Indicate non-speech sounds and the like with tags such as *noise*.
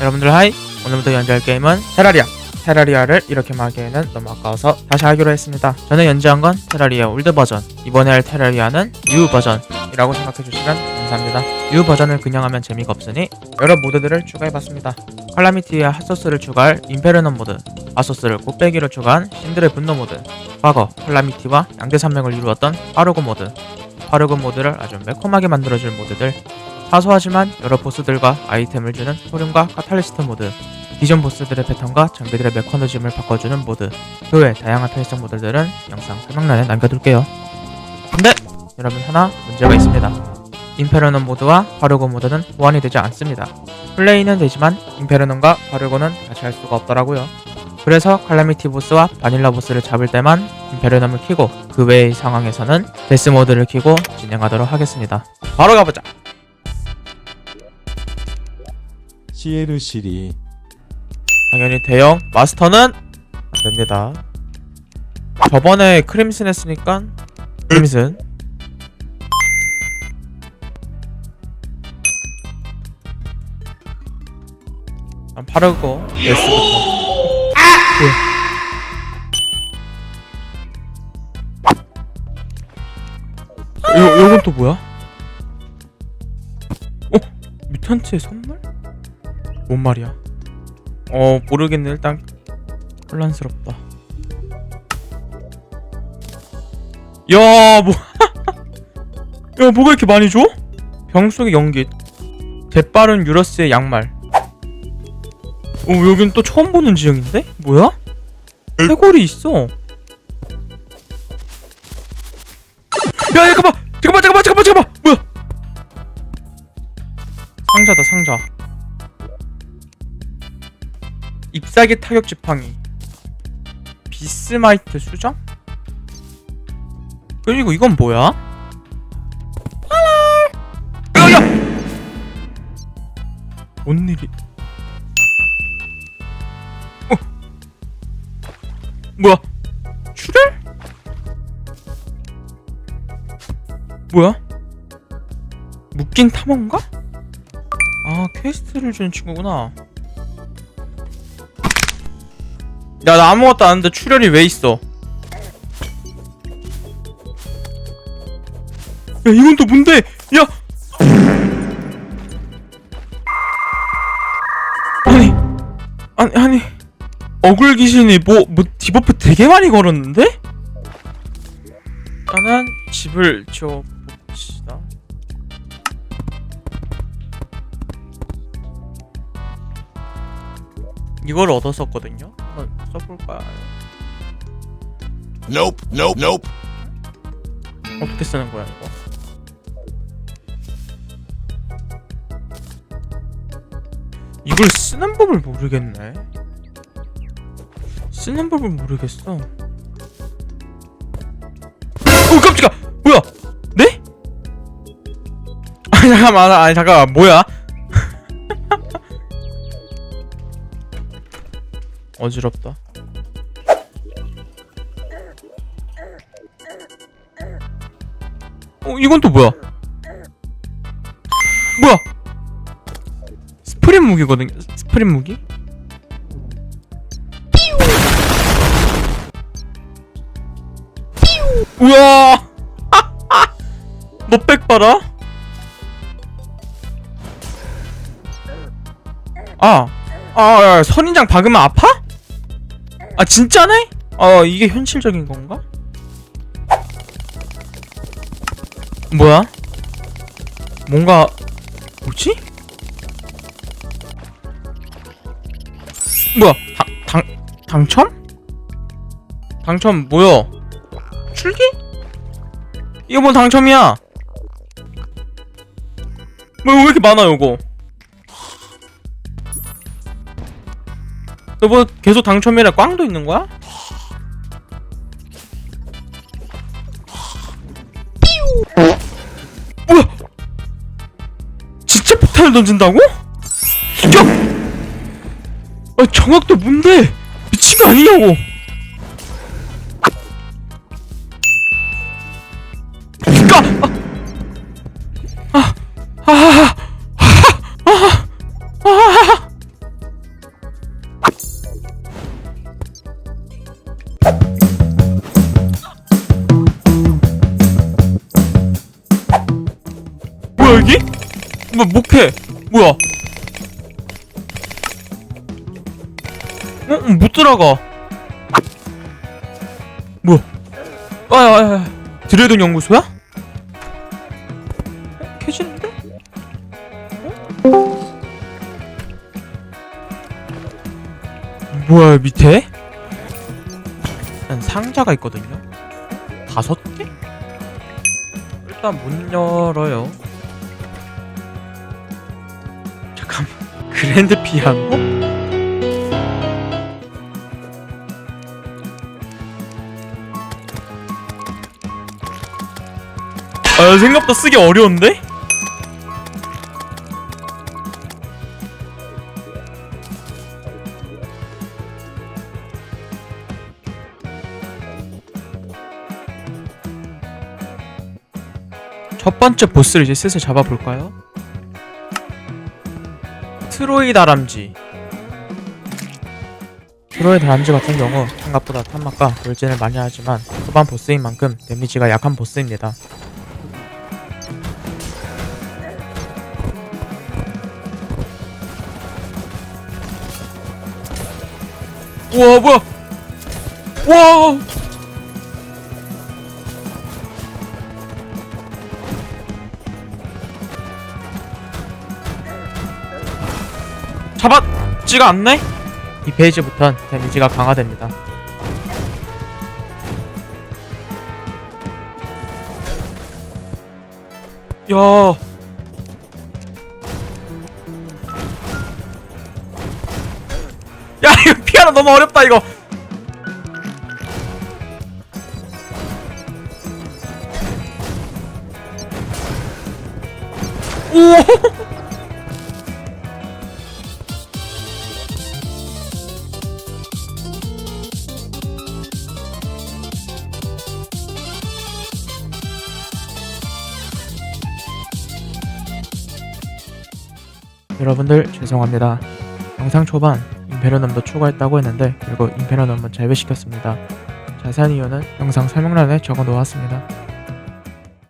여러분들 하이. 오늘부터 연주할 게임은 테라리아. 테라리아를 이렇게 하기에는 너무 아까워서 다시 하기로 했습니다. 저는 연주한 건 테라리아 올드 버전. 이번에 할 테라리아는 U 버전이라고 생각해주시면 감사합니다. U 버전을 그냥 하면 재미가 없으니 여러 모드들을 추가해봤습니다. 칼라미티와 핫소스를 추가할 임페르넌 모드 핫소스를 꽃배기로 추가한 신들의 분노 모드 과거 칼라미티와 양대 산맥을 이루었던 파르고 모드. 파르고 모드를 아주 매콤하게 만들어줄 모드들 사소하지만 여러 보스들과 아이템을 주는 소름과 카탈리스트 모드 기존 보스들의 패턴과 장비들의 메커니즘을 바꿔주는 모드 그 외 다양한 편의성 모드들은 영상 설명란에 남겨둘게요. 근데 여러분 하나 문제가 있습니다. 임페르논 모드와 바르고 모드는 보완이 되지 않습니다. 플레이는 되지만 임페르논과 바르고는 같이 할 수가 없더라고요. 그래서 칼라미티 보스와 바닐라 보스를 잡을 때만 임페르논을 키고 그 외의 상황에서는 데스 모드를 키고 진행하도록 하겠습니다. 바로 가보자 CLC리 당연히 대형 마스터는 안됩니다 저번에 크림슨 했으니까 크림슨 난 파르고 S부터 예. 요, 요건 또 뭐야? 어? 뮤탄트의 선물? 뭔 말이야? 어 모르겠네. 일단 혼란스럽다. 야 뭐... *laughs* 야 뭐가 이렇게 많이 줘? 병 속의 연기. 재빠른 유러스의 양말. 어 여긴 또 처음 보는 지형인데? 뭐야? 해골이 있어. 야 잠깐만! 잠깐만 잠깐만 잠깐만 잠깐만! 뭐야? 상자다 상자 잎사귀 타격 지팡이 비스마이트 수정? 그리고 이건 뭐야? 야 야! 뭔 일이? 어? 뭐야? 출혈? 뭐야? 묶인 탐험가? 아 퀘스트를 주는 친구구나 야 나 아무것도 안 하는데 출혈이 왜 있어? 야 이건 또 뭔데? 야! 아니 아니 아니. 어글 귀신이 뭐뭐 디버프 되게 많이 걸었는데? 일단은 집을 지어봅시다. 이걸 얻었었거든요 써볼까요? Nope, nope, nope. 어떻게 쓰는 거야 이거? 이걸 쓰는 법을 모르겠네. 쓰는 법을 모르겠어. 오 깜짝이야! 뭐야? 네? 아니 잠깐만 아니 잠깐만 뭐야? *laughs* 어지럽다. 어 이건 또 뭐야? 뭐야? 스프린 무기거든요. 스프린 무기? 우와! *laughs* 너백 봐라. 아, 아, 야, 선인장 박으면 아파? 아 진짜네? 어 이게 현실적인 건가? 뭐야? 뭔가 뭐지? 뭐야? 당, 당 당첨? 당첨 뭐야? 출기? 이거 뭔 당첨이야? 뭐왜 이렇게 많아 이거? 너 뭐 계속 당첨이라 꽝도 있는 거야? 뭐야? 탄을 던진다고? 야! 아 정확도 뭔데? 미친 거 아니냐고! 까! 아! 아! 아! 아! 아! 아! 뭐야 여기? 목해 뭐야 어? 못 들어가 뭐야 아야야야 드래곤 연구소야? 어? 캐지는데? 어? 뭐야 밑에? 일단 상자가 있거든요 다섯 개? 일단 못 열어요 그랜드 피아노? 아 생각보다 쓰기 어려운데? 첫 번째 보스를 이제 슬슬 잡아볼까요? 트로이 다람쥐. 트로이 다람쥐 같은 경우 생각보다 탄막과 돌진을 많이 하지만 후반 보스인 만큼 데미지가 약한 보스입니다. 우와 뭐야? 와 잡았지가 않네? 이 페이지부턴 데미지가 강화됩니다. 야. 야, 이거 피아노 너무 어렵다, 이거. 오! 여러분들 죄송합니다. 영상 초반 임페르넘도 추가했다고 했는데 결국 임페르넘은 제외시켰습니다. 자세한 이유는 영상 설명란에 적어 놓았습니다.